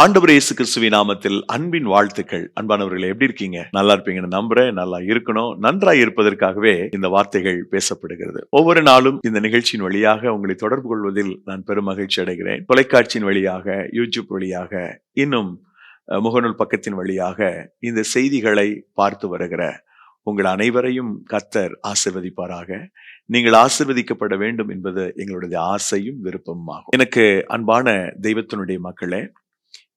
ஆண்டவர் இயேசு கிறிஸ்துவின் நாமத்தில் அன்பின் வாழ்த்துக்கள். அன்பானவர்கள் எப்படி இருக்கீங்க? நல்லா இருப்பீங்கன்னு நம்புறேன். நல்லா இருக்கணும். நன்றாய் இருப்பதற்காகவே இந்த வார்த்தைகள் பேசப்படுகிறது. ஒவ்வொரு நாளும் இந்த நிகழ்ச்சியின் வழியாக உங்களை தொடர்பு கொள்வதில் நான் பெரும் மகிழ்ச்சி அடைகிறேன். தொலைக்காட்சியின் வழியாக யூடியூப் வழியாக இன்னும் முகநூல் பக்கத்தின் வழியாக இந்த செய்திகளை பார்த்து வருகிற உங்கள் அனைவரையும் கத்தர் ஆசிர்வதிப்பாராக. நீங்கள் ஆசிர்வதிக்கப்பட வேண்டும் என்பது எங்களுடைய ஆசையும் விருப்பமும் ஆகும் எனக்கு அன்பான தெய்வத்தினுடைய மக்களே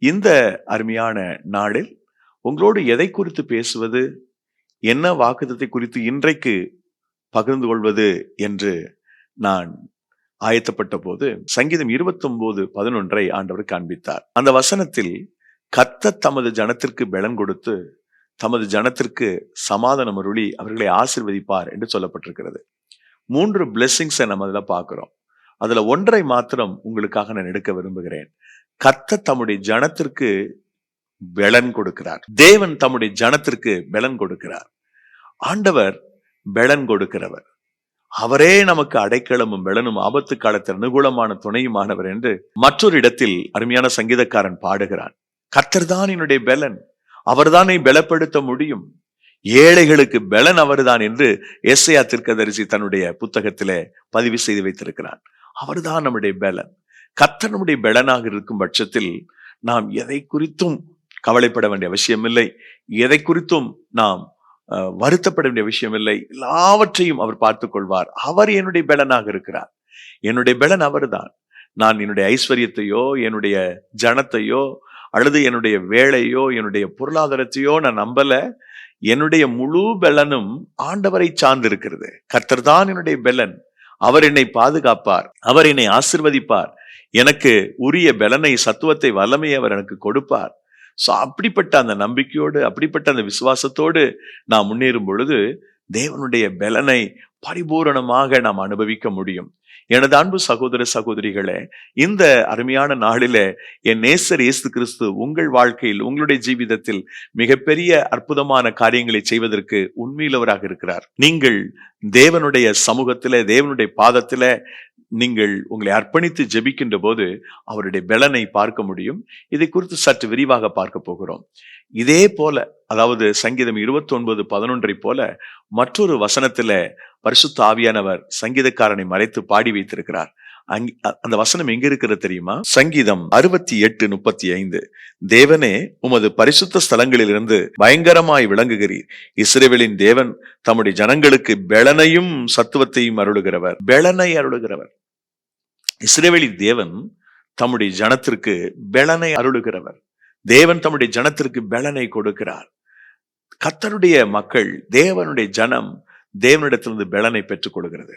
இந்த அருமையான நாளில் உங்களோடு எதை குறித்து பேசுவது என்ன வாக்குத்தத்தை குறித்து இன்றைக்கு பகிர்ந்து கொள்வது என்று நான் ஆயத்தப்பட்ட போது சங்கீதம் இருபத்தொன்பது பதினொன்றை ஆண்டவர் காண்பித்தார். அந்த வசனத்தில் கத்த தமது ஜனத்திற்கு பலன் கொடுத்து தமது ஜனத்திற்கு சமாதானம் அருளி அவர்களை ஆசிர்வதிப்பார் என்று சொல்லப்பட்டிருக்கிறது. மூன்று பிளெஸ்ஸிங்ஸை நம்ம அதில் பார்க்குறோம். அதுல ஒன்றை மாத்திரம் உங்களுக்காக நான் எடுக்க விரும்புகிறேன். கத்த தம்முடைய ஜனத்திற்கு பெலன் கொடுக்கிறார். தேவன் தம்முடைய ஜனத்திற்கு பெலன் கொடுக்கிறார். ஆண்டவர் பெலன் கொடுக்கிறவர். அவரே நமக்கு அடைக்கலமும் பெலனும் ஆபத்து காலத்தில் அனுகூலமான துணையுமானவர் என்று மற்றொரு இடத்தில் அருமையான சங்கீதக்காரன் பாடுகிறான். கத்தர் தான் என்னுடைய பெலன். அவர்தான் பலப்படுத்த முடியும். ஏழைகளுக்கு பெலன் அவர்தான் என்று எஸ்ஐயா திருக்கதரிசி தன்னுடைய புத்தகத்திலே பதிவு செய்து வைத்திருக்கிறான். அவர்தான் நம்முடைய பெலன். கத்தனுடைய பலனாக பெலனாக இருக்கும் பட்சத்தில் நாம் எதை குறித்தும் கவலைப்பட வேண்டிய அவசியமில்லை. எதை குறித்தும் நாம் அஹ், வருத்தப்பட வேண்டிய விஷயமில்லை எல்லாவற்றையும் அவர் பார்த்துக் கொள்வார். அவர் என்னுடைய பெலனாக இருக்கிறார். என்னுடைய பெலன் அவர்தான். நான் என்னுடைய ஐஸ்வர்யத்தையோ என்னுடைய ஜனத்தையோ அல்லது என்னுடைய வேலையோ என்னுடைய பொருளாதாரத்தையோ நான் நம்பல. என்னுடைய முழு பெலனும் ஆண்டவரை சார்ந்திருக்கிறது. கர்த்தர் தான் என்னுடைய பெலன். அவர் என்னை பாதுகாப்பார். அவர் என்னை ஆசிர்வதிப்பார். எனக்கு உரிய பெலனை சத்துவத்தை வல்லமையை அவர் எனக்கு கொடுப்பார். சோ அப்படிப்பட்ட அந்த நம்பிக்கையோடு அப்படிப்பட்ட அந்த விசுவாசத்தோடு நாம் முன்னேறும் பொழுது தேவனுடைய பெலனை பரிபூரணமாக நாம் அனுபவிக்க முடியும். எனது அன்பு சகோதர சகோதரிகளே இந்த அருமையான நாளில என் நேசர் இயேசு கிறிஸ்து உங்கள் வாழ்க்கையில் உங்களுடைய ஜீவிதத்தில் மிகப்பெரிய அற்புதமான காரியங்களை செய்வதற்கு உண்மையிலவராக இருக்கிறார். நீங்கள் தேவனுடைய சமூகத்திலே தேவனுடைய பாதத்துல நீங்கள் உங்களை அர்ப்பணித்து ஜெபிக்கின்ற போது அவருடைய பலனை பார்க்க முடியும். இதை குறித்து சற்று விரிவாக பார்க்க போகிறோம். இதே போல அதாவது சங்கீதம் இருபத்தி ஒன்பது பதினொன்றை போல மற்றொரு வசனத்துல பரிசுத்த ஆவியானவர் சங்கீதக்காரனை மறைத்து பாடி வைத்திருக்கிறார். அந்த வசனம் எங்க இருக்கிறது தெரியுமா? சங்கீதம் அறுபத்தி எட்டு முப்பத்தி ஐந்து. தேவனே உமது பரிசுத்த ஸ்தலங்களிலிருந்து பயங்கரமாய் விளங்குகிறீர். இஸ்ரேவேலின் தேவன் தம்முடைய ஜனங்களுக்கு பெலனையும் சத்துவத்தையும் அருளுகிறவர். பெலனை அருளுகிறவர். இஸ்ரேவேலி தேவன் தம்முடைய ஜனத்திற்கு பெலனை அருளுகிறவர். தேவன் தம்முடைய ஜனத்திற்கு பெலனை கொடுக்கிறார். கத்தருடைய மக்கள் தேவனுடைய ஜனம் தேவனிடத்திலிருந்து பெலனை பெற்றுக் கொள்கிறது.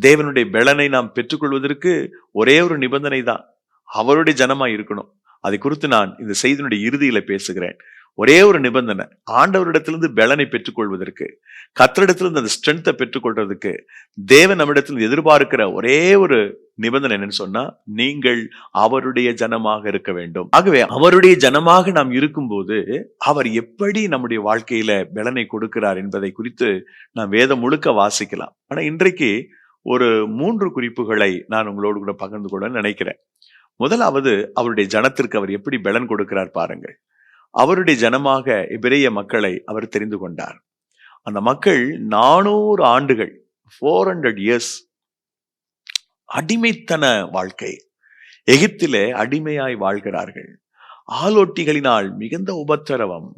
தேவனுடைய பெலனை நாம் பெற்றுக்கொள்வதற்கு ஒரே ஒரு நிபந்தனை தான் அவருடைய ஜனமா இருக்கணும். அதை குறித்து நான் இந்த செய்தியினுடைய இறுதியில பேசுகிறேன். ஒரே ஒரு நிபந்தனை ஆண்டவரிடத்திலிருந்து பெலனை பெற்றுக்கொள்வதற்கு கத்தரிடத்திலிருந்து அந்த ஸ்ட்ரென்த்தை பெற்றுக்கொள்றதுக்கு தேவன் நம்மிடத்தில் எதிர்பார்க்கிற ஒரே ஒரு நிபந்தனை என்னன்னு சொன்னா நீங்கள் அவருடைய ஜனமாக இருக்க வேண்டும். ஆகவே அவருடைய ஜனமாக நாம் இருக்கும்போது அவர் எப்படி நம்முடைய வாழ்க்கையில பலனை கொடுக்கிறார் என்பதை குறித்து நாம் வேதம் முழுக்க வாசிக்கலாம். ஆனா இன்றைக்கு ஒரு மூன்று குறிப்புகளை நான் உங்களோடு கூட பகிர்ந்து கொள்ள நினைக்கிறேன். முதலாவது அவருடைய ஜனத்திற்கு அவர் எப்படி பலன் கொடுக்கிறார் பாருங்கள். அவருடைய ஜனமாக எபிரேய மக்களை அவர் தெரிந்து கொண்டார். அந்த மக்கள் நானூறு ஆண்டுகள் ஃபோர் ஹண்ட்ரட் இயர்ஸ் அடிமைத்தன வாழ்க்கை. எகிப்திலே அடிமையாய் வாழ்கிறார்கள். ஆலோட்டிகளினால் மிகுந்த உபத்திரவம்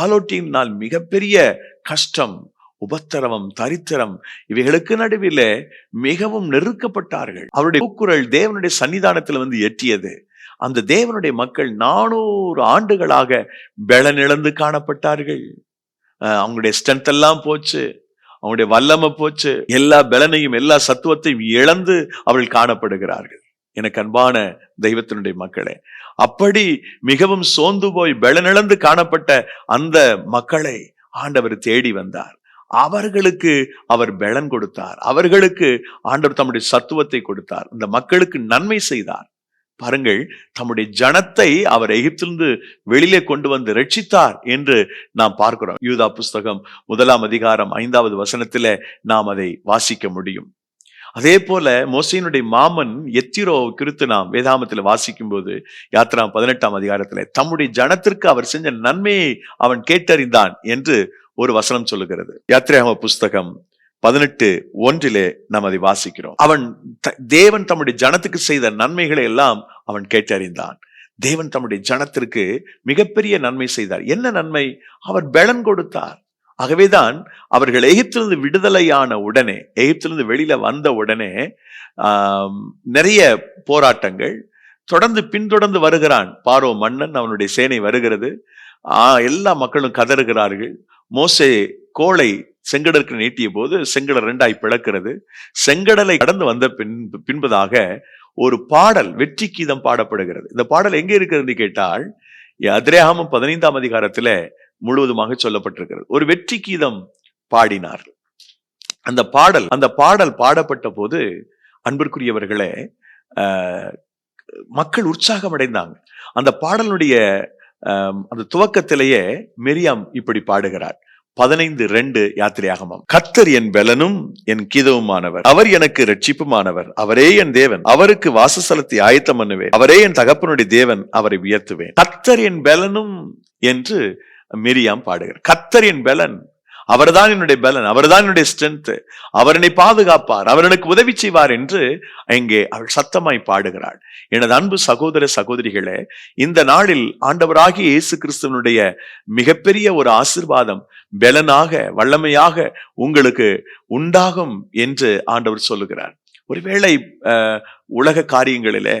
ஆலோட்டியினால் மிகப்பெரிய கஷ்டம் உபத்திரவம் தரித்திரம் இவைகளுக்கு நடுவில் மிகவும் நெருக்கப்பட்டார்கள். அவருடைய கூக்குரல் தேவனுடைய சன்னிதானத்தில் வந்து எட்டியது. அந்த தேவனுடைய மக்கள் நானூறு ஆண்டுகளாக பெலனிழந்து காணப்பட்டார்கள். அவங்களுடைய ஸ்ட்ரென்த் எல்லாம் போச்சு. அவங்களுடைய வல்லமை போச்சு. எல்லா பலனையும் எல்லா சத்துவத்தையும் இழந்து அவர்கள் காணப்படுகிறார்கள். எனக்கு அன்பான தெய்வத்தினுடைய மக்களே அப்படி மிகவும் சோர்ந்து போய் பலனிழந்து காணப்பட்ட அந்த மக்களை ஆண்டவர் தேடி வந்தார். அவர்களுக்கு அவர் பலன் கொடுத்தார். அவர்களுக்கு ஆண்டவர் தம்முடைய சத்துவத்தை கொடுத்தார். அந்த மக்களுக்கு நன்மை செய்தார். பாருங்கள் தம்முடைய ஜனத்தை அவர் எகிப்திலிருந்து வெளியிலே கொண்டு வந்து ரட்சித்தார் என்று நாம் பார்க்கிறோம். யூதா புஸ்தகம் முதலாம் அதிகாரம் ஐந்தாவது வசனத்தில் நாம் அதை வாசிக்க முடியும். அதே போல மோசையினுடைய மாமன் எத்திரோ குறித்து நாம் வேதாமத்தில் வாசிக்கும் போது யாத்ரா பதினெட்டாம் அதிகாரத்தில் தம்முடைய ஜனத்திற்கு அவர் செஞ்ச நன்மையை அவன் கேட்டறிந்தான் என்று ஒரு வசனம் சொல்லுகிறது. யாத்ராம புஸ்தகம் பதினெட்டு ஒன்றிலே நாம் அதை வாசிக்கிறோம். அவன் த- தேவன் தம்முடைய ஜனத்துக்கு செய்த நன்மைகளை எல்லாம் அவன் கேட்டறிந்தான். தேவன் தம்முடைய ஜனத்திற்கு மிகப்பெரிய நன்மை செய்தார். என்ன நன்மை? அவர் பெலன் கொடுத்தார். ஆகவேதான் அவர்கள் எகிப்திலிருந்து விடுதலையான உடனே எகிப்திலிருந்து வெளியில வந்த உடனே நிறைய போராட்டங்கள். தொடர்ந்து பின்தொடர்ந்து வருகிறான். பாரோ மன்னன் அவனுடைய சேனை வருகிறது. ஆ, எல்லா மக்களும் கதறுகிறார்கள். மோசே கோளை செங்கடலுக்கு நீட்டிய போது செங்கடல் ரெண்டாய் பிளக்கிறது. செங்கடலை கடந்து வந்த பின் பின்பதாக ஒரு பாடல் வெற்றி கீதம் பாடப்படுகிறது. இந்த பாடல் எங்க இருக்கிறது கேட்டால் அதிரேகாமம் பதினைந்தாம் அதிகாரத்துல முழுவதுமாக சொல்லப்பட்டிருக்கிறது. ஒரு வெற்றி கீதம் பாடினார். அந்த பாடல் அந்த பாடல் பாடப்பட்ட போது அன்பிற்குரியவர்களே ஆஹ், மக்கள் உற்சாகம் அடைந்தாங்க. அந்த பாடலுடைய அந்த துவக்கத்திலேயே மெரியாம் இப்படி பாடுகிறார். பதினைந்து ரெண்டு யாத்திரையாகமம். கத்தர் என் பெலனும் என் கீதவுமானவர். அவர் எனக்கு ரட்சிப்புமானவர் அவரே என் தேவன். அவருக்கு வாசஸ்தலத்தை ஆயத்தம் பண்ணுவேன். அவரே என் தகப்பனுடைய தேவன். அவரை உயர்த்துவேன். கத்தர் என் பெலனும் என்று மிரியாம் பாடுகிறார். கத்தர் என் பெலன் அவர்தான் என்னுடைய பலன் அவர்தான் என்னுடைய ஸ்ட்ரென்த் அவர் என்னை பாதுகாப்பார் அவர் எனக்கு உதவி செய்வார் என்று இங்கே அவள் சத்தமாய் பாடுகிறாள். எனது அன்பு சகோதர சகோதரிகளே இந்த நாளில் ஆண்டவராகிய இயேசு கிறிஸ்துவனுடைய மிகப்பெரிய ஒரு ஆசிர்வாதம் பலனாக வல்லமையாக உங்களுக்கு உண்டாகும் என்று ஆண்டவர் சொல்லுகிறார். ஒருவேளை அஹ், உலக காரியங்களிலே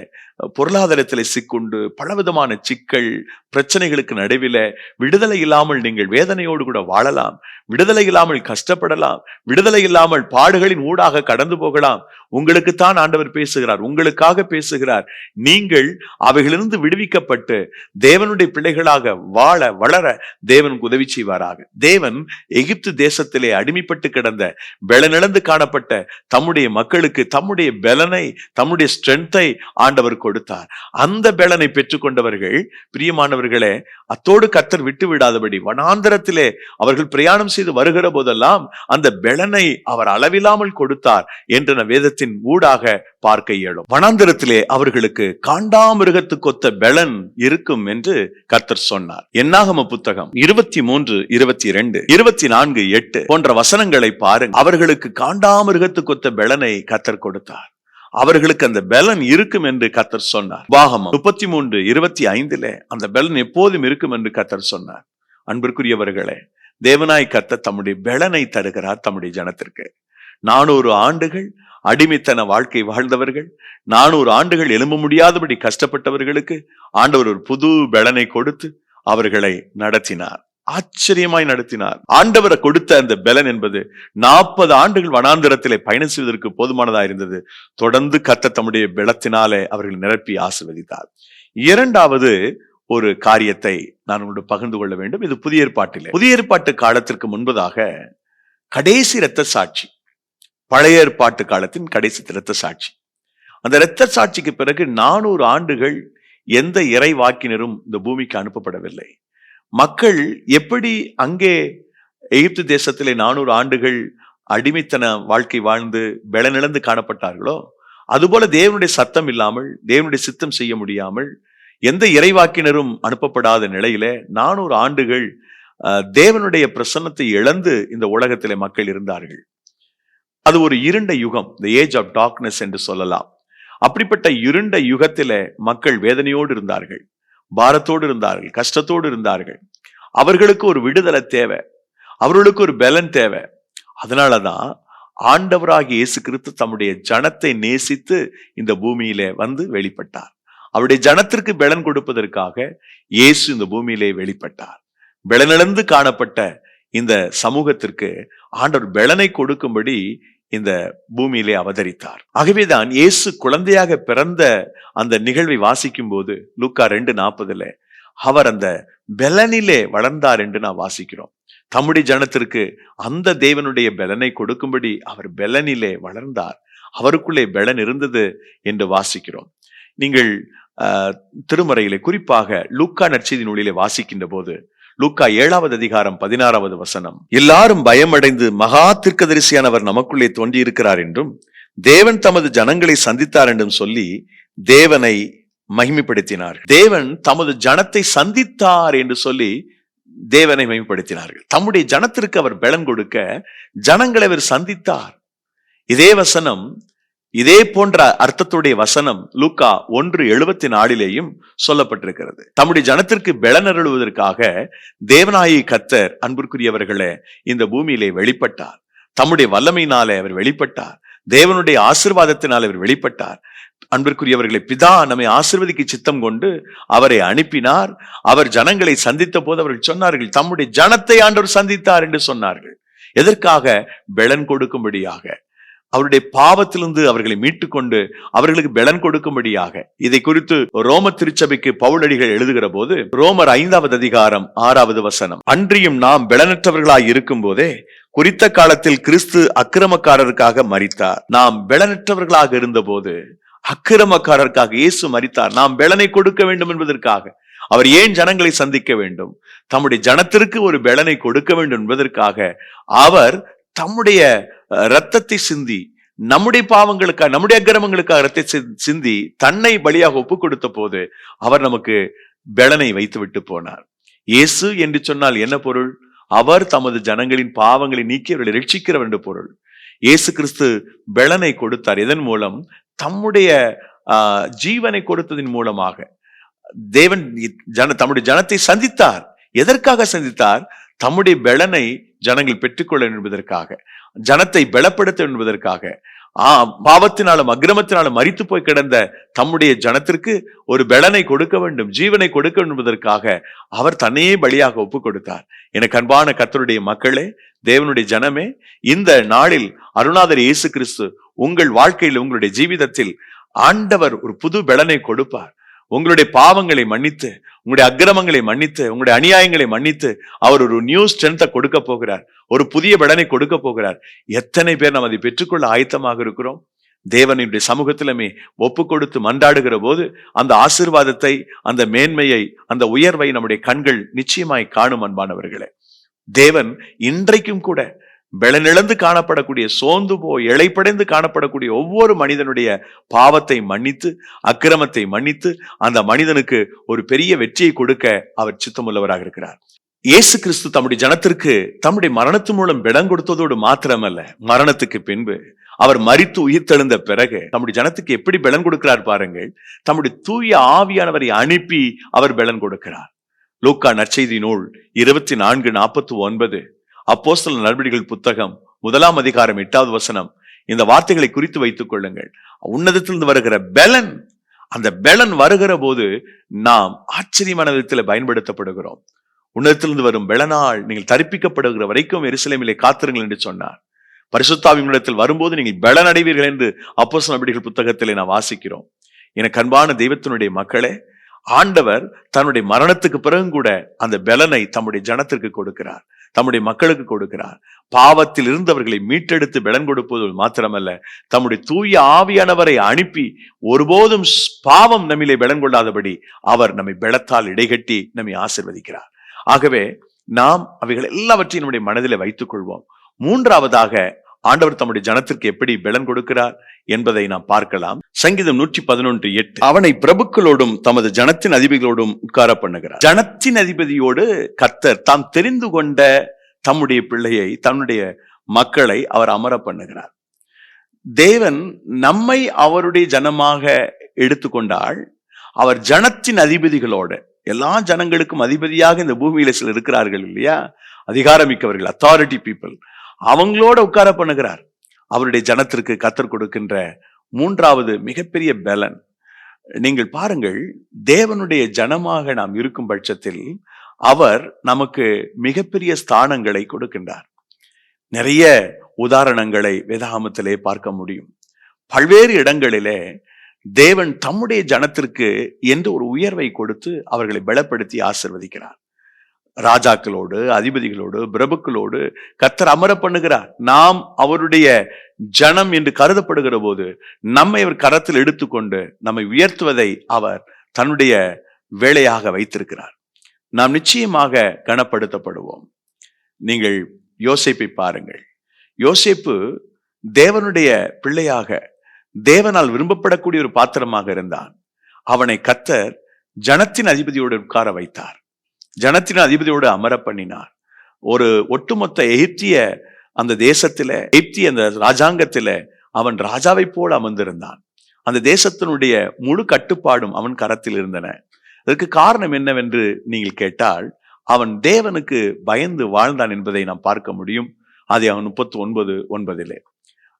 பொருளாதாரத்தில் சிக்குண்டு பலவிதமான சிக்கல் பிரச்சனைகளுக்கு நடுவில விடுதலை இல்லாமல் நீங்கள் வேதனையோடு கூட வாழலாம் விடுதலை இல்லாமல் கஷ்டப்படலாம் விடுதலை இல்லாமல் பாடுகளின் ஊடாக கடந்து போகலாம். உங்களுக்குத்தான் ஆண்டவர் பேசுகிறார் உங்களுக்காக பேசுகிறார். நீங்கள் அவைகளிலிருந்து விடுவிக்கப்பட்டு தேவனுடைய பிள்ளைகளாக வாழ வளர தேவனுக்கு உதவி செய்வாராக. தேவன் எகிப்து தேசத்திலே அடிமைப்பட்டு கிடந்த பலனிழந்து காணப்பட்ட தம்முடைய மக்களுக்கு தம்முடைய பெலனை தம்முடைய ஸ்ட்ரென்த்தை ஆண்டவர் கொடுத்தார். அந்த பெலனை பெற்றுக்கொண்டவர்கள் பிரியமானவர்களே அத்தோடு கத்தர் விட்டு விடாதபடி வனாந்திரத்திலே அவர்கள் பிரயாணம் செய்து வருகிற போதெல்லாம் அந்த பெலனை அவர் அளவில்லாமல் கொடுத்தார் என்ற வேதத்தின் ஊடாக பார்க்க இயலும். வனாந்திரத்திலே அவர்களுக்கு காண்டாமிருகத்துக்கு ஒத்த பெலன் இருக்கும் என்று கர்த்தர் சொன்னார். என்னாகம புத்தகம்? இருபத்தி மூன்று இருபத்தி இரண்டு இருபத்தி நான்கு எட்டு போன்ற வசனங்களை பாருங்க அவர்களுக்கு காண்டாமிருகத்துக்கு ஒத்த பெலனை கத்தர் கொடுத்தார். அவர்களுக்கு அந்த பெலன் இருக்கும் என்று கத்தர் சொன்னார். வாகமம் முப்பத்தி மூன்று இருபத்தி ஐந்துல அந்த பலன் எப்போதும் இருக்கும் என்று கத்தர் சொன்னார். அன்பிற்குரியவர்களே தேவனாய் கத்த தம்முடைய பெலனை தருகிறார் தம்முடைய ஜனத்திற்கு. நானூறு ஆண்டுகள் அடிமைத்தன வாழ்க்கை வாழ்ந்தவர்கள் நானூறு ஆண்டுகள் எழும்ப முடியாதபடி கஷ்டப்பட்டவர்களுக்கு ஆண்டவர் ஒரு புது பெலனை கொடுத்து அவர்களை நடத்தினார். ஆச்சரியமாய் நடத்தினார். ஆண்டவரை கொடுத்த அந்த பெலன் என்பது நாற்பது ஆண்டுகள் வனாந்திரத்திலே பயணம் செய்வதற்கு போதுமானதா இருந்தது. தொடர்ந்து கத்த தம்முடைய பெலத்தினாலே அவர்கள் நிரப்பி ஆசிர்வதித்தார். இரண்டாவது ஒரு காரியத்தை நான் உங்களோடு பகிர்ந்து கொள்ள வேண்டும். இது புதிய ஏற்பாட்டிலே. புதிய ஏற்பாட்டு காலத்திற்கு முன்பதாக கடைசி இரத்த சாட்சி. பழைய ஏற்பாட்டு காலத்தின் கடைசி இரத்த சாட்சி. அந்த இரத்த சாட்சிக்கு பிறகு நானூறு ஆண்டுகள் எந்த இறை வாக்கினரும் இந்த பூமிக்கு அனுப்பப்படவில்லை. மக்கள் எப்படி அங்கே எகிப்து தேசத்திலே நானூறு ஆண்டுகள் அடிமைத்தன வாழ்க்கை வாழ்ந்து பலனிழந்து காணப்பட்டார்களோ அதுபோல தேவனுடைய சத்தம் இல்லாமல் தேவனுடைய சித்தம் செய்ய முடியாமல் எந்த இறைவாக்கினரும் அனுப்பப்படாத நிலையில நானூறு ஆண்டுகள் அஹ், தேவனுடைய பிரசன்னத்தை இழந்து இந்த உலகத்திலே மக்கள் இருந்தார்கள். அது ஒரு இருண்ட யுகம் த ஏஜ் ஆஃப் டார்க்னஸ் என்று சொல்லலாம். அப்படிப்பட்ட இருண்ட யுகத்திலே மக்கள் வேதனையோடு இருந்தார்கள். பாரத்தோடு இருந்தார்கள் கஷ்டத்தோடு இருந்தார்கள். அவர்களுக்கு ஒரு விடுதலை தேவை அவர்களுக்கு ஒரு பலன் தேவை. அதனாலதான் ஆண்டவராகிய இயேசு கிறிஸ்து தம்முடைய ஜனத்தை நேசித்து இந்த பூமியிலே வந்து வெளிப்பட்டார். அவருடைய ஜனத்திற்கு பலன் கொடுப்பதற்காக இயேசு இந்த பூமியிலே வெளிப்பட்டார். பலனிழந்து காணப்பட்ட இந்த சமூகத்திற்கு ஆண்டவர் பலனை கொடுக்கும்படி இந்த பூமியிலே அவதரித்தார். ஆகவேதான் இயேசு குழந்தையாக பிறந்த அந்த நிகழ்வை வாசிக்கும் போது லூக்கா ரெண்டு நாற்பதுல அவர் அந்த பெலனிலே வளர்ந்தார் என்று நான் வாசிக்கிறோம். தம்முடைய ஜனத்திற்கு அந்த தேவனுடைய பெலனை கொடுக்கும்படி அவர் பெலனிலே வளர்ந்தார். அவருக்குள்ளே பெலன் இருந்தது என்று வாசிக்கிறோம். நீங்கள் ஆஹ், திருமறையிலே குறிப்பாக லூக்கா நற்செய்தி நூலிலே வாசிக்கின்ற போது லூக்கா ஏழாவது அதிகாரம் பதினாறாவது வசனம். எல்லாரும் பயமடைந்து மகா தீர்க்கதரிசியானவர் நமக்குள்ளே தோன்றியிருக்கிறார் என்றும் தேவன் தமது ஜனங்களை சந்தித்தார் என்றும் சொல்லி தேவனை மகிமைப்படுத்தினார் தேவன் தமது ஜனத்தை சந்தித்தார் என்று சொல்லி தேவனை மகிமைப்படுத்தினார்கள். தம்முடைய ஜனத்திற்கு அவர் பலன் கொடுக்க ஜனங்களை அவர் சந்தித்தார். இதே வசனம் இதே போன்ற அர்த்தத்துடைய வசனம் லூக்கா ஒன்று எழுபத்தி நாலிலேயும் சொல்லப்பட்டிருக்கிறது. தம்முடைய ஜனத்திற்கு பலனருளுவதற்காக தேவநாயகி கத்தர் அன்பிற்குரியவர்களே இந்த பூமியிலே வெளிப்பட்டார். தம்முடைய வல்லமையினாலே அவர் வெளிப்பட்டார். தேவனுடைய ஆசிர்வாதத்தினால் அவர் வெளிப்பட்டார். அன்பிற்குரியவர்களை பிதா நம்மை ஆசிர்வதிக்க சித்தம் கொண்டு அவரை அனுப்பினார். அவர் ஜனங்களை சந்தித்த போது அவர்கள் சொன்னார்கள் தம்முடைய ஜனத்தை ஆண்டவர் சந்தித்தார் என்று சொன்னார்கள். எதற்காக? பெலன் கொடுக்கும்படியாக. அவருடைய பாவத்திலிருந்து அவர்களை மீட்டுக்கொண்டு அவர்களுக்கு பெலன் கொடுக்கும்படியாக. இதை குறித்து ரோம திருச்சபைக்கு பவுலடிகள் எழுதுகிற போது ரோமர் ஐந்தாவது அதிகாரம் ஆறாவது வசனம். அன்றியும் நாம் பலனற்றவர்களாய் இருக்கும் போதே குறித்த காலத்தில் கிறிஸ்து அக்கிரமக்காரருக்காக மறித்தார் நாம் பெலனற்றவர்களாக இருந்தபோது அக்கிரமக்காரருக்காக இயேசு மரித்தார். நாம் பெலனை கொடுக்க வேண்டும் என்பதற்காக. அவர் ஏன் ஜனங்களை சந்திக்க வேண்டும்? தம்முடைய ஜனத்திற்கு ஒரு பெலனை கொடுக்க வேண்டும் என்பதற்காக அவர் தம்முடைய ரத்தத்தை சிந்தி நம்முடைய பாவங்களுக்காக நம்முடைய அக்கிரமங்களுக்காக ரத்தை சிந்தி தன்னை பலியாக ஒப்பு கொடுத்த போது அவர் நமக்கு பெலனை வைத்து விட்டு போனார். இயேசு என்று சொன்னால் என்ன பொருள்? அவர் தமது ஜனங்களின் பாவங்களை நீக்கி அவர்களை ரட்சிக்கிறவர் என்று பொருள். இயேசு கிறிஸ்து பெலனை கொடுத்தார். இதன் மூலம்? தம்முடைய ஜீவனை கொடுத்ததின் மூலமாக. தேவன் ஜன தம்முடைய ஜனத்தை சந்தித்தார். எதற்காக சந்தித்தார்? தம்முடைய பெலனை ஜனங்கள் பெற்றுக்கொள்ள என்பதற்காக ஜனத்தை பலப்படுத்த என்பதற்காக பாவத்தினாலும் அக்கிரமத்தினாலும் மறித்து போய் கிடந்த தம்முடைய ஜனத்திற்கு ஒரு பெலனை கொடுக்க வேண்டும் ஜீவனை கொடுக்க என்பதற்காக அவர் தன்னையே பலியாக ஒப்பு கொடுத்தார். எனக்கு அன்பான கத்தருடைய மக்களே தேவனுடைய ஜனமே இந்த நாளில் அருணாதர் இயேசு கிறிஸ்து உங்கள் வாழ்க்கையில் உங்களுடைய ஜீவிதத்தில் ஆண்டவர் ஒரு புது பெலனை கொடுப்பார். உங்களுடைய பாவங்களை மன்னித்து உங்களுடைய அக்கிரமங்களை மன்னித்து உங்களுடைய அநியாயங்களை மன்னித்து அவர் ஒரு நியூ ஸ்ட்ரென்த்தை கொடுக்க போகிறார். ஒரு புதிய பலனை கொடுக்க போகிறார். எத்தனை பேர் நாம் அதை பெற்றுக்கொள்ள ஆயத்தமாக இருக்கிறோம்? தேவனுடைய சமூகத்திலுமே ஒப்பு கொடுத்து மன்றாடுகிற போது அந்த ஆசிர்வாதத்தை அந்த மேன்மையை அந்த உயர்வை நம்முடைய கண்கள் நிச்சயமாய் காணும் அன்பானவர்களே. தேவன் இன்றைக்கும் கூட பெலனிழந்து காணப்படக்கூடிய சோர்ந்து போ இழைப்படைந்து காணப்படக்கூடிய ஒவ்வொரு மனிதனுடைய பாவத்தை மன்னித்து அக்கிரமத்தை மன்னித்து அந்த மனிதனுக்கு ஒரு பெரிய வெற்றியை கொடுக்க அவர் சித்தமுள்ளவராக இருக்கிறார். இயேசு கிறிஸ்து தம்முடைய ஜனத்திற்கு தம்முடைய மரணத்து மூலம் பெடம் கொடுத்ததோடு மாத்திரமல்ல மரணத்துக்கு பின்பு அவர் மறித்து உயிர்த்தெழுந்த பிறகு தம்முடைய ஜனத்துக்கு எப்படி பெலன் கொடுக்கிறார் பாருங்கள். தம்முடைய தூய ஆவியானவரை அனுப்பி அவர் பெலன் கொடுக்கிறார். லூக்கா நற்செய்தி நூல் இருபத்தி நான்கு நாற்பத்தி ஒன்பது. அப்போஸ்தல நடவடிக்கைகள் புத்தகம் முதலாம் அதிகாரம் எட்டாவது வசனம். இந்த வார்த்தைகளை குறித்து வைத்துக் கொள்ளுங்கள். உன்னதத்திலிருந்து வருகிற பெலன் அந்த பெலன் வருகிற போது நாம் ஆச்சரியமான விதத்தில் பயன்படுத்தப்படுகிறோம். உன்னதத்திலிருந்து வரும் பெலனால் நீங்கள் தரிப்பிக்கப்படுகிற வரைக்கும் எருசலேமிலே காத்திருங்கள் என்று சொன்னார். பரிசுத்தாவினிடத்தில் வரும்போது நீங்கள் பெலன் அடைவீர்கள் என்று அப்போஸ் நபடிகள் புத்தகத்திலே நாம் வாசிக்கிறோம். எனக்கு அன்பான தெய்வத்தினுடைய மக்களே ஆண்டவர் தன்னுடைய மரணத்துக்கு பிறகும் கூட அந்த பெலனை தம்முடைய ஜனத்திற்கு கொடுக்கிறார். தம்முடைய மக்களுக்கு கொடுக்கிறார். பாவத்தில் இருந்தவர்களை மீட்டெடுத்து பலன் கொடுப்பது மாத்திரமல்ல தம்முடைய தூய ஆவியானவரை அனுப்பி ஒருபோதும் பாவம் நம்மிலே பலன் கொள்ளாதபடி அவர் நம்மை பெலத்தால் இடைகட்டி நம்மை ஆசிர்வதிக்கிறார். ஆகவே நாம் அவைகள் எல்லாவற்றையும் நம்முடைய மனதில் வைத்துக் கொள்வோம் மூன்றாவதாக ஆண்டவர் தம்முடைய ஜனத்திற்கு எப்படி பலன் கொடுக்கிறார் என்பதை நாம் பார்க்கலாம். சங்கீதம் நூற்றி பதினொன்று எட்டு. அவனை பிரபுக்களோடும் தமது ஜனத்தின் அதிபதிகளோடும் உட்கார பண்ணுகிறார். ஜனத்தின் அதிபதியோடு கத்தர் தாம் தெரிந்து கொண்ட தம்முடைய பிள்ளையை தன்னுடைய மக்களை அவர் அமர பண்ணுகிறார். தேவன் நம்மை அவருடைய ஜனமாக எடுத்துக்கொண்டால் அவர் ஜனத்தின் அதிபதிகளோடு எல்லா ஜனங்களுக்கும் அதிபதியாக இந்த பூமியில சிலர் இருக்கிறார்கள் இல்லையா? அதிகாரமிக்கவர்கள் அத்தாரிட்டி பீப்புள் அவங்களோட உட்கார பண்ணுகிறார். அவருடைய ஜனத்திற்கு கத்தர் கொடுக்கின்ற மூன்றாவது மிகப்பெரிய பலன். நீங்கள் பாருங்கள் தேவனுடைய ஜனமாக நாம் இருக்கும் பட்சத்தில் அவர் நமக்கு மிகப்பெரிய ஸ்தானங்களை கொடுக்கின்றார். நிறைய உதாரணங்களை வேதாகமத்திலே பார்க்க முடியும். பல்வேறு இடங்களிலே தேவன் தம்முடைய ஜனத்திற்கு என்று ஒரு உயர்வை கொடுத்து அவர்களை பலப்படுத்தி ஆசிர்வதிக்கிறார். ராஜாக்களோடு அதிபதிகளோடு பிரபுக்களோடு கத்தர் அமர பண்ணுகிறார். நாம் அவருடைய ஜனம் என்று கருதப்படுகிற போது நம்மை அவர் கரத்தில் எடுத்துக்கொண்டு நம்மை உயர்த்துவதை அவர் தன்னுடைய வேலையாக வைத்திருக்கிறார். நாம் நிச்சயமாக கனப்படுத்தப்படுவோம். நீங்கள் யோசிப்பை பாருங்கள். யோசிப்பு தேவனுடைய பிள்ளையாக தேவனால் விரும்பப்படக்கூடிய ஒரு பாத்திரமாக இருந்தான். அவனை கத்தர் ஜனத்தின் அதிபதியோடு உட்கார வைத்தார். ஜனத்தின் அதிபதியோடு அமர பண்ணினார் ஒரு ஒட்டுமொத்த எகிப்திய அந்த தேசத்தில எகிப்திய அந்த ராஜாங்கத்தில அவன் ராஜாவை போல் அமர்ந்திருந்தான். அந்த தேசத்தினுடைய முழு கட்டுப்பாடும் அவன் கரத்தில் இருந்தன. அதற்கு காரணம் என்னவென்று நீங்கள் கேட்டால் அவன் தேவனுக்கு பயந்து வாழ்ந்தான் என்பதை நாம் பார்க்க முடியும். அதை அவன் முப்பத்தி ஒன்பது ஒன்பதிலே.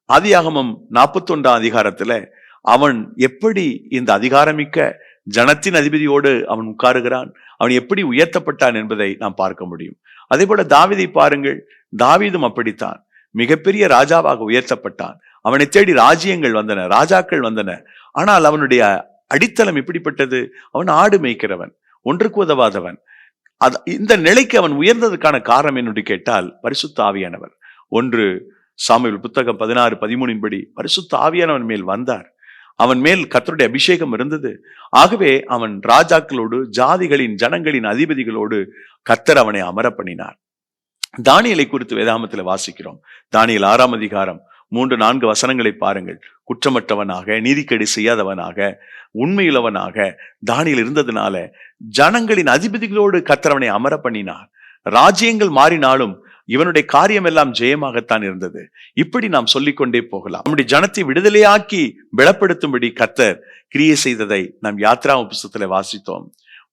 ஆதியாகமம் நாற்பத்தி ஒன்றாம் அதிகாரத்துல அவன் எப்படி இந்த அதிகாரமிக்க ஜனத்தின் அதிபதியோடு அவன் உட்காருகிறான்? அவன் எப்படி உயர்த்தப்பட்டான் என்பதை நாம் பார்க்க முடியும். அதே போல தாவிதை பாருங்கள். தாவிதும் அப்படித்தான். மிகப்பெரிய ராஜாவாக உயர்த்தப்பட்டான். அவனை தேடி ராஜ்யங்கள் வந்தன ராஜாக்கள் வந்தன. ஆனால் அவனுடைய அடித்தளம் எப்படிப்பட்டது? அவன் ஆடு மேய்க்கிறவன் ஒன்றுக்கு உதவாதவன். அது இந்த நிலைக்கு அவன் உயர்ந்ததுக்கான காரணம் என்னுடைய கேட்டால் பரிசுத்த ஆவியானவர். ஒன்று சாமியில் புத்தகம் பதினாறு பதிமூணின்படி பரிசுத்த ஆவியானவன் மேல் வந்தார். அவன் மேல் கத்தருடைய அபிஷேகம் இருந்தது. ஆகவே அவன் ராஜாக்களோடு ஜாதிகளின் ஜனங்களின் அதிபதிகளோடு கத்தர் அவனை அமர பண்ணினார் தானியலை குறித்து வேதாமத்தில் வாசிக்கிறோம். தானியல் ஆறாம் அதிகாரம் மூன்று நான்கு வசனங்களை பாருங்கள். குற்றமற்றவனாக நீதிக்கடி செய்யாதவனாக உண்மையுள்ளவனாக தானியல் இருந்ததுனால ஜனங்களின் அதிபதிகளோடு கத்தரவனை அமர பண்ணினார் ராஜ்யங்கள் மாறினாலும் இவனுடைய காரியம் எல்லாம் ஜெயமாகத்தான் இருந்தது. இப்படி நாம் சொல்லிக்கொண்டே போகலாம். நம்முடைய ஜனத்தை விடுதலையாக்கி பலப்படுத்தும்படி கத்தர் கிரியை செய்ததை நாம் யாத்ரா புஸ்தத்துல வாசித்தோம்.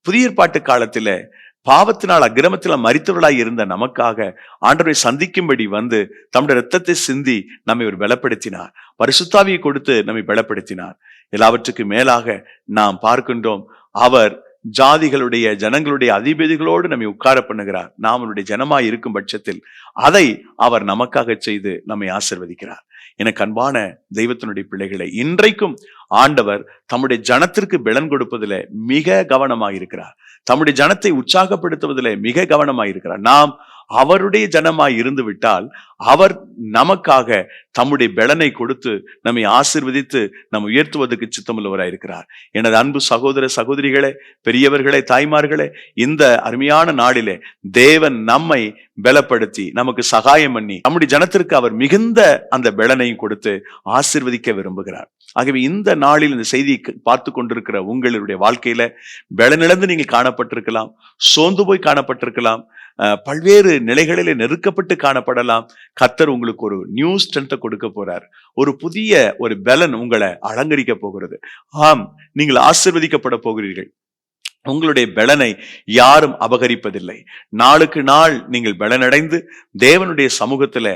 புதிய பாட்டு காலத்துல பாவத்தினால் அக்கிரமத்தில் மறித்தவர்களாய் இருந்த நமக்காக ஆண்டவரை சந்திக்கும்படி வந்து தம்முடைய ரத்தத்தை சிந்தி நம்மை ஒரு பலப்படுத்தினார். பரிசுத்தாவியை கொடுத்து நம்மை பலப்படுத்தினார். எல்லாவற்றுக்கு மேலாக நாம் பார்க்கின்றோம். அவர் ஜாதிகளுடைய ஜனங்களுடைய அதிபதிகளோடு நம்மை உட்கார பண்ணுகிறார். நாம் அவருடைய ஜனமாய் இருக்கும் பட்சத்தில் அதை அவர் நமக்காக செய்து நம்மை ஆசிர்வதிக்கிறார். எனக்கு அன்பான தெய்வத்தினுடைய பிள்ளைகளை இன்றைக்கும் ஆண்டவர் தம்முடைய ஜனத்திற்கு பலன் கொடுப்பதில் மிக கவனமாக இருக்கிறார். தம்முடைய ஜனத்தை உற்சாகப்படுத்துவதில் மிக கவனமாக இருக்கிறார். நாம் அவருடைய ஜனமாய் இருந்து விட்டால் அவர் நமக்காக தம்முடைய பலனை கொடுத்து நம்மை ஆசிர்வதித்து நம்ம உயர்த்துவதற்கு சித்தமுள்ளவராயிருக்கிறார் எனது அன்பு சகோதர சகோதரிகளே பெரியவர்களே தாய்மார்களே இந்த அருமையான நாளிலே தேவன் நம்மை பலப்படுத்தி நமக்கு சகாயம் பண்ணி நம்முடைய ஜனத்திற்கு அவர் மிகுந்த அந்த பலனையும் கொடுத்து ஆசிர்வதிக்க விரும்புகிறார். ஆகவே இந்த நாளில் இந்த செய்தி பார்த்து கொண்டிருக்கிற உங்களுடைய வாழ்க்கையில பலனிழந்து நீங்கள் காணப்பட்டிருக்கலாம் சோர்ந்து போய் காணப்பட்டிருக்கலாம் பல்வேறு நிலைகளில் நெருக்கப்பட்டு காணப்படலாம் கத்தர் உங்களுக்கு ஒரு நியூ ஸ்ட்ரென்த்தை கொடுக்க போறார். ஒரு புதிய ஒரு பலன் உங்களை அலங்கரிக்க போகிறது. ஆம் நீங்கள் ஆசிர்வதிக்கப்பட போகிறீர்கள். உங்களுடைய பலனை யாரும் அபகரிப்பதில்லை. நாளுக்கு நாள் நீங்கள் பலனடைந்து தேவனுடைய சமூகத்துல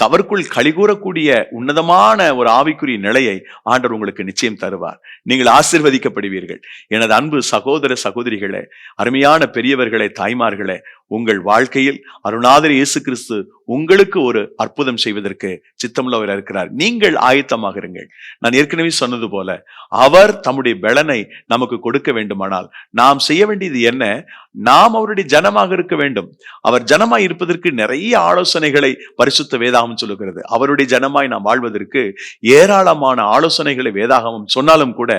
கவர்க்குள் கழிகூறக்கூடிய உன்னதமான ஒரு ஆவிக்குரிய நிலையை ஆண்டவர் உங்களுக்கு நிச்சயம் தருவார். நீங்கள் ஆசிர்வதிக்கப்படுவீர்கள். எனது அன்பு சகோதர சகோதரிகளே அருமையான பெரியவர்களே தாய்மார்களே உங்கள் வாழ்க்கையில் அருணாதர் இயேசு கிறிஸ்து உங்களுக்கு ஒரு அற்புதம் செய்வதற்கு சித்தமுள்ளவர் இருக்கிறார். நீங்கள் ஆயத்தமாக இருங்கள். நான் ஏற்கனவே சொன்னது போல அவர் தம்முடைய பலனை நமக்கு கொடுக்க வேண்டுமானால் நாம் செய்ய வேண்டியது என்ன? நாம் அவருடைய ஜனமாக இருக்க வேண்டும். அவர் ஜனமாய் இருப்பதற்கு நிறைய ஆலோசனைகளை பரிசுத்த வேதாகம் சொல்லுகிறது. அவருடைய ஜனமாய் நாம் வாழ்வதற்கு ஏராளமான ஆலோசனைகளை வேதாகமும் சொன்னாலும் கூட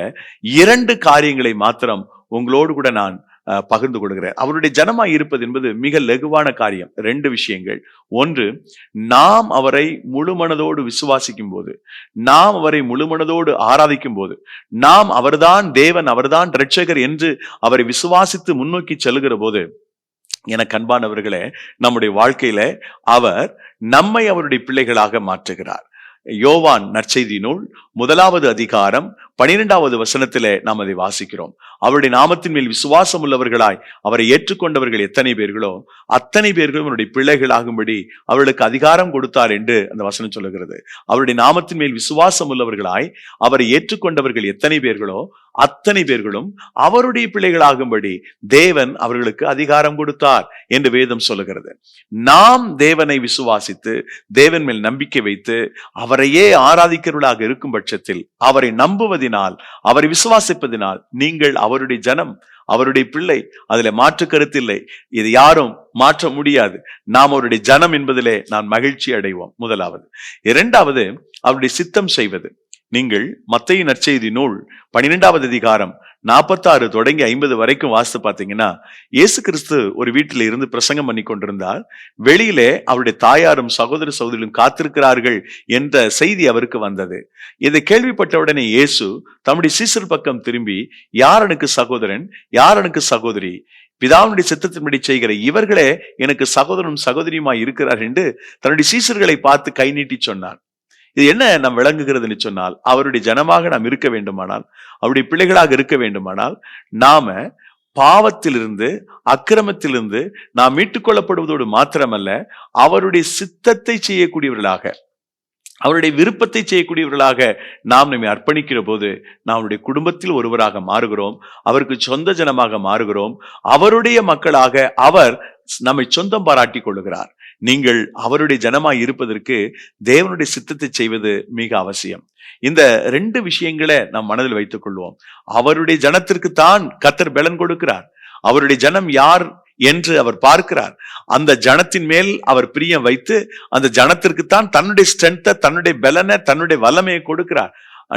இரண்டு காரியங்களை மாத்திரம் உங்களோடு கூட நான் பகிர்ந்து கொள்கிறேன். அவருடைய ஜனமாய் இருப்பது என்பது மிக லகுவான காரியம். ரெண்டு விஷயங்கள். ஒன்று நாம் அவரை முழுமனதோடு விசுவாசிக்கும் போது நாம் அவரை முழுமனதோடு ஆராதிக்கும் போது நாம் அவர்தான் தேவன் அவர்தான் ரட்சகர் என்று அவரை விசுவாசித்து முன்னோக்கி செல்கிற போது என கண்பானவர்களே நம்முடைய வாழ்க்கையில அவர் நம்மை அவருடைய பிள்ளைகளாக மாற்றுகிறார். யோவான் நற்செய்தி நூல் முதலாவது அதிகாரம் பனிரெண்டாவது வசனத்திலே நாம் அதை வாசிக்கிறோம். அவருடைய நாமத்தின் மேல் விசுவாசம் உள்ளவர்களாய் அவரை ஏற்றுக்கொண்டவர்கள் எத்தனை பேர்களோ அத்தனை பேர்களும் அவருடைய பிள்ளைகளாகும்படி அவர்களுக்கு அதிகாரம் கொடுத்தார் என்று அந்த வசனம் சொல்லுகிறது. அவருடைய நாமத்தின் மேல் விசுவாசம் உள்ளவர்களாய் அவரை ஏற்றுக்கொண்டவர்கள் எத்தனை பேர்களோ அத்தனை பேர்களும் அவருடைய பிள்ளைகளாகும்படி தேவன் அவர்களுக்கு அதிகாரம் கொடுத்தார் என்று வேதம் சொல்லுகிறது. நாம் தேவனை விசுவாசித்து தேவன் மேல் நம்பிக்கை வைத்து அவரையே ஆராதிக்கிறவர்களாக இருக்கும் பட்சத்தில் அவரை நம்புவதினால் அவரை விசுவாசிப்பதினால் நீங்கள் அவருடைய ஜனம் அவருடைய பிள்ளை அதுல மாற்று கருத்தில்லை இது யாரும் மாற்ற முடியாது. நாம் அவருடைய ஜனம் என்பதிலே நான் மகிழ்ச்சி அடைவோம். முதலாவது. இரண்டாவது அவருடைய சித்தம் செய்வது. நீங்கள் மத்திய நற்செய்தி நூல் பன்னிரெண்டாவது அதிகாரம் நாற்பத்தாறு தொடங்கி ஐம்பது வரைக்கும் வாசித்து பார்த்தீங்கன்னா இயேசு கிறிஸ்து ஒரு வீட்டில் இருந்து பிரசங்கம் பண்ணி கொண்டிருந்தால் வெளியிலே அவருடைய தாயாரும் சகோதர சகோதரியும் காத்திருக்கிறார்கள் என்ற செய்தி அவருக்கு வந்தது. இதை கேள்விப்பட்டவுடனே இயேசு தம்முடைய சீசர் பக்கம் திரும்பி யார் சகோதரன்? யாரனுக்கு சகோதரி? பிதாவுடைய சித்தத்தின்படி செய்கிற இவர்களே எனக்கு சகோதரனும் சகோதரியுமாய் இருக்கிறார் என்று தன்னுடைய சீசர்களை பார்த்து கை நீட்டி சொன்னார். இது என்ன நாம் விளங்குகிறதுன்னு சொன்னால் அவருடைய ஜனமாக நாம் இருக்க வேண்டுமானால் அவருடைய பிள்ளைகளாக இருக்க வேண்டுமானால் நாம பாவத்திலிருந்து அக்கிரமத்திலிருந்து நாம் மீட்டுக் கொள்ளப்படுவதோடு மாத்திரமல்ல அவருடைய சித்தத்தை செய்யக்கூடியவர்களாக அவருடைய விருப்பத்தை செய்யக்கூடியவர்களாக நாம் நம்மை அர்ப்பணிக்கிற போது நாம் அவருடைய குடும்பத்தில் ஒருவராக மாறுகிறோம் அவருக்கு சொந்த ஜனமாக மாறுகிறோம் அவருடைய மக்களாக அவர் நம்மை சொந்தம் பாராட்டி கொள்ளுகிறார். நீங்கள் அவருடைய ஜனமாய் இருப்பதற்கு தேவனுடைய சித்தத்தை செய்வது மிக அவசியம். இந்த ரெண்டு விஷயங்களை நாம் மனதில் வைத்துக் கொள்வோம். அவருடைய ஜனத்திற்கு தான் கத்தர் பலன் கொடுக்கிறார். அவருடைய ஜனம் யார் என்று அவர் பார்க்கிறார். அந்த ஜனத்தின் மேல் அவர் பிரியம் வைத்து அந்த ஜனத்திற்கு தான் தன்னுடைய ஸ்ட்ரென்த்தை தன்னுடைய பலனை தன்னுடைய வல்லமையை கொடுக்கிறார்.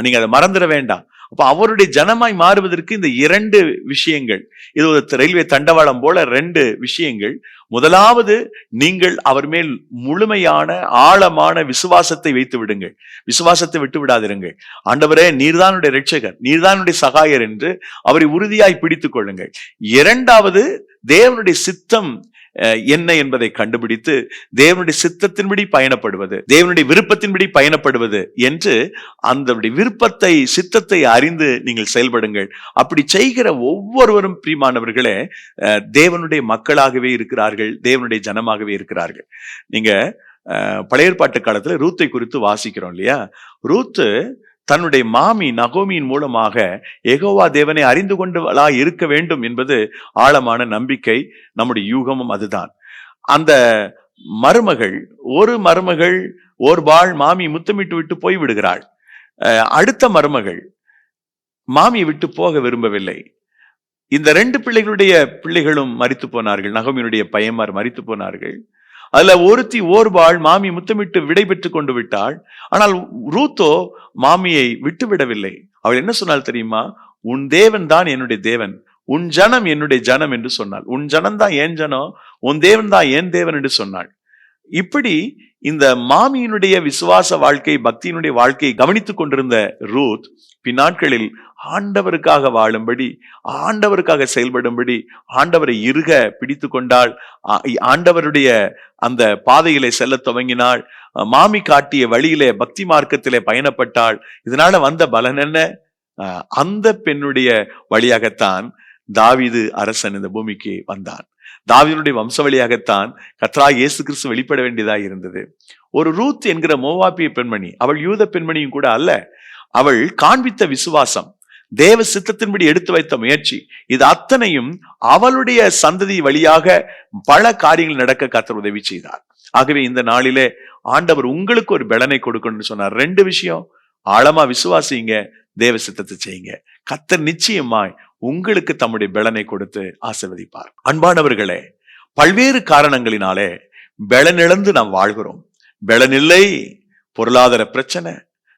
நீங்க அதை மறந்துட வேண்டாம். அப்போ அவருடைய ஜனமாய் மாறுவதற்கு இந்த இரண்டு விஷயங்கள் இது ஒரு ரயில்வே தண்டவாளம் போல ரெண்டு விஷயங்கள். முதலாவது நீங்கள் அவர் மேல் முழுமையான ஆழமான விசுவாசத்தை வைத்து விடுங்கள். விசுவாசத்தை விட்டு விடாதிருங்கள். ஆண்டவரே நீர்தானுடைய ரட்சகர் நீர்தானுடைய சகாயர் என்று அவரை உறுதியாய் பிடித்துக் கொள்ளுங்கள். இரண்டாவது தேவனுடைய சித்தம் என்ன என்பதை கண்டுபிடித்து தேவனுடைய சித்தத்தின்படி பயணப்படுவது தேவனுடைய விருப்பத்தின்படி பயணப்படுவது என்று அந்த விருப்பத்தை சித்தத்தை அறிந்து நீங்கள் செயல்படுங்கள். அப்படி செய்கிற ஒவ்வொருவரும் பிரிமானவர்களே தேவனுடைய மக்களாகவே இருக்கிறார்கள் தேவனுடைய ஜனமாகவே இருக்கிறார்கள். நீங்க பழையற்பாட்டு காலத்துல ரூத்தை குறித்து வாசிக்கிறோம் இல்லையா? ரூத்து தன்னுடைய மாமி நகோமியின் மூலமாக எகோவா தேவனை அறிந்து கொண்டவளா இருக்க வேண்டும் என்பது ஆழமான நம்பிக்கை நம்முடைய யூகமும் அதுதான். அந்த மருமகள் ஒரு மருமகள் ஒரு பாள் மாமி முத்தமிட்டு விட்டு போய் விடுகிறாள். அஹ், அடுத்த மருமகள் மாமியை விட்டு போக விரும்பவில்லை. இந்த ரெண்டு பிள்ளைகளுடைய பிள்ளைகளும் மறித்து போனார்கள். நகமியினுடைய பையன்மார் மறித்து போனார்கள். அதுல ஒருத்தி ஓர்வாள் மாமி முத்தமிட்டு விடை கொண்டு விட்டாள். ஆனால் ரூத்தோ மாமியை விட்டு விடவில்லை அவள் என்ன சொன்னால் தெரியுமா? உன் தேவன் தான் என்னுடைய தேவன். உன் ஜனம் என்னுடைய ஜனம் என்று சொன்னாள். உன் ஜனம் தான் என் ஜனம்? உன் தேவன் தான் என் தேவன் என்று சொன்னாள். இப்படி இந்த மாமியினுடைய விசுவாச வாழ்க்கை பக்தியினுடைய வாழ்க்கையை கவனித்துக் கொண்டிருந்த ரூத் பின்னாட்களில் ஆண்டவருக்காக வாழும்படி ஆண்டவருக்காக செயல்படும்படி ஆண்டவரை இருக பிடித்து கொண்டாள். ஆண்டவருடைய அந்த பாதையிலே செல்ல துவங்கினாள். அஹ் மாமி காட்டிய வழியிலே பக்தி மார்க்கத்திலே பயணப்பட்டாள். இதனால வந்த பலன் என்ன? அந்த பெண்ணுடைய வழியாகத்தான் தாவீது அரசன் இந்த பூமிக்கு வந்தான். தாவிதனுடைய வம்ச வழியாகத்தான் கத்ரா இயேசு கிறிஸ்து வெளிப்பட வேண்டியதா இருந்தது. ஒரு ரூத் என்கிற மோவாப்பிய பெண்மணி அவள் யூத பெண்மணியும் கூட அல்ல. அவள் காண்பித்த விசுவாசம் தேவ சித்தத்தின்படி எடுத்து வைத்த முயற்சி. இது அத்தனையும் அவளுடைய சந்ததி வழியாக பல காரியங்கள் நடக்க கத்தர் உதவி செய்தார். ஆகவே இந்த நாளிலே ஆண்டவர் உங்களுக்கு ஒரு பலனை கொடுக்கணும்னு சொன்னார். ரெண்டு விஷயம். ஆழமா விசுவாசிங்க தேவ சித்தத்தை செய்யுங்க. கத்தர் நிச்சயமாய் உங்களுக்கு தம்முடைய பலனை கொடுத்து ஆசிர்வதிப்பார். அன்பானவர்களே பல்வேறு காரணங்களினாலே பலனிழந்து நாம் வாழ்கிறோம். பலனில்லை பொருளாதார பிரச்சனை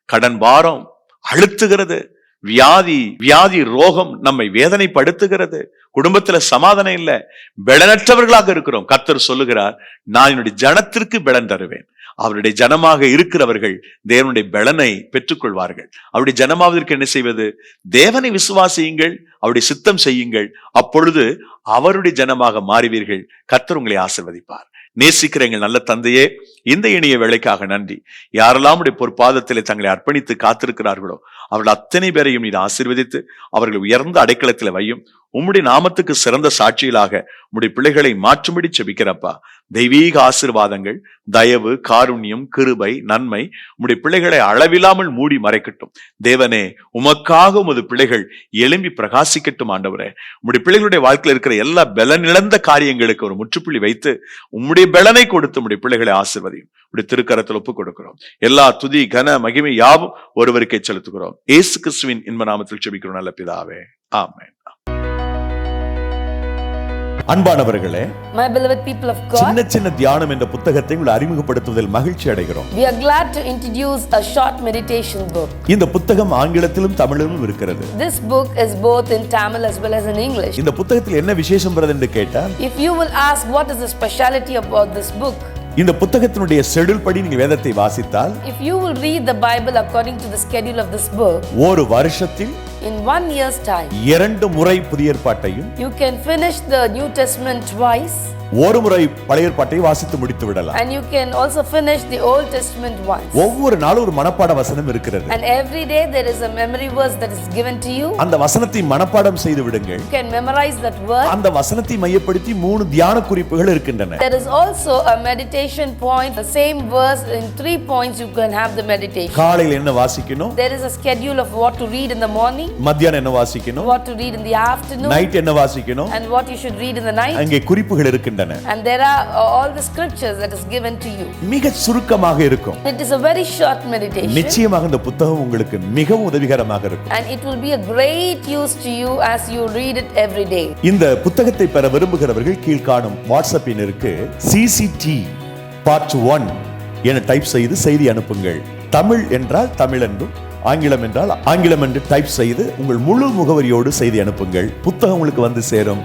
கடன் பாரம் அழுத்துகிறது வியாதி வியாதி ரோகம் நம்மை வேதனைப்படுத்துகிறது. குடும்பத்துல சமாதானம் இல்ல. பெலனற்றவர்களாக இருக்கிறோம். கர்த்தர் சொல்லுகிறார் நான் என்னுடைய ஜனத்திற்கு பெலன் தருவேன். அவருடைய ஜனமாக இருக்கிறவர்கள் தேவனுடைய பலனை பெற்றுக்கொள்வார்கள். அவருடைய ஜனமாவதற்கு என்ன செய்வது? தேவனை விசுவாசியுங்கள் அவருடைய சித்தம் செய்யுங்கள். அப்பொழுது அவருடைய ஜனமாக மாறுவீர்கள். கர்த்தர் உங்களை ஆசிர்வதிப்பார். நேசிக்கிற எங்கள் நல்ல தந்தையே இந்த இனிய வேலைக்காக நன்றி. யாரெல்லாம் உடைய பொற்பாதத்திலே தங்களை அர்ப்பணித்து காத்திருக்கிறார்களோ அவர்கள் அத்தனை பேரையும் நீர் ஆசீர்வதித்து அவர்கள் உயர்ந்த அடைக்கலத்தில் வையும். உம்முடைய நாமத்துக்கு சிறந்த சாட்சிகளாக உம்முடைய பிள்ளைகளை மாற்றும்படி செபிக்கிறப்பா தெய்வீக ஆசீர்வாதங்கள் தயவு காருண்யம் கிருபை நன்மை உம்முடைய பிள்ளைகளை அளவில்லாமல் மூடி மறைக்கட்டும். தேவனே உமக்காக உமது பிள்ளைகள் எழும்பி பிரகாசிக்கட்டும் ஆண்டவரே. உம்முடைய பிள்ளைகளுடைய வாழ்க்கையில் இருக்கிற எல்லா பலனிழந்த காரியங்களுக்கு ஒரு முற்றுப்புள்ளி வைத்து உம்முடைய பலனை கொடுத்து உம்முடைய பிள்ளைகளை ஆசிர்வதியும். உடைய திருக்கரத்தில் ஒப்புக் கொடுக்கிறோம். எல்லா துதி கன மகிமை யாவும் ஒருவருக்கே செலுத்துகிறோம். ஏசு கிறிஸ்துவின் இன்ப நாமத்தில் செபிக்கிறோம். நல்ல பிதாவே. ஆமே அன்பானவர்களே My beloved people of God, சின்ன சின்ன தியானம் என்ற புத்தகத்தை உங்களை அறிமுகப்படுத்துவதில் மகிழ்ச்சி அடைகிறோம் we are glad to introduce a short meditation book. இந்த புத்தகம் ஆங்கிலத்திலும் தமிழிலும் இருக்கிறது This book is both in Tamil as well as in English. இந்த புத்தகத்தில் என்ன விசேஷம் வருது என்று கேட்டால் If you will ask what is the speciality about this book, இந்த புத்தகத்தினுடைய ஷெட்யூல் படி நீங்க வேதத்தை வாசித்தால் if you will read the Bible according to the schedule of this book, ஒரு வருஷத்தில் in one year's time, இரண்டு முறை புதிய ஏற்பாட்டையும் you can finish the New Testament twice ஒரு முறை பழைய ஏற்பாட்டை வாசித்து முடித்து விடலாம் and you can also finish the Old Testament once. ஒவ்வொரு நாளும் ஒரு மனப்பாட வசனம் இருக்கிறது And every day there is a memory verse that is given to you. அந்த வசனத்தை மனப்பாடம் செய்து விடுங்கள் You can memorize that word. அந்த வசனத்தை மையப்படுத்தி மூணு தியான குறிப்புகள் இருக்கின்றன There is also a meditation point, the same verse in three points you can have the meditation. காலையில் என்ன வாசிக்கணும் There is a schedule of what to read in the morning, மத்தியானம் என்ன வாசிக்கணும் what to read in the afternoon, night என்ன வாசிக்கணும் and what you should read in the night. அங்கே குறிப்புகள் இருக்கின்றன And there are uh, all the scriptures that is given to you. மிக சுருக்கமாக இருக்கும் It is a very short meditation நிச்சயமாக இந்த புத்தகம் உங்களுக்கு மிகவும் உதவிகரமாக இருக்கும் and it will be a great use to you as you read it every day. இந்த புத்தகத்தை பெற விரும்புகிறவர்கள் கீழ்காணும் வாட்ஸ்அப் எண்ணிற்கு சிசிடி பார்ட் ஒன் என டைப் செய்து செய்தி அனுப்புங்கள் தமிழ் என்றால் தமிழ் என்றும் ஆங்கிலம் என்றால் ஆங்கிலம் என்று டைப் செய்து உங்கள் முழு முகவரியோடு செய்தி அனுப்புங்கள் புத்தகம் உங்களுக்கு வந்து சேரும்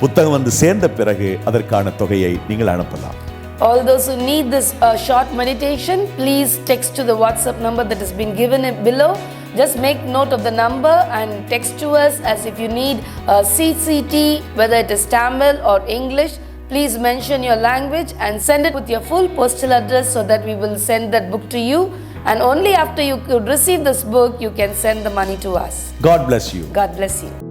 புத்தகம் வந்து சேர்ந்த பிறகு அதற்கான தொகையை நீங்கள் அனுப்பலாம் All those who need this uh, short meditation, please text to the WhatsApp number that has been given below. Just make note of the number and text to us as if you need uh, CCT, whether it is Tamil or English. Please mention your language and send it with your full postal address so that we will send that book to you. And only after you could receive this book, you can send the money to us. God bless you. God bless you.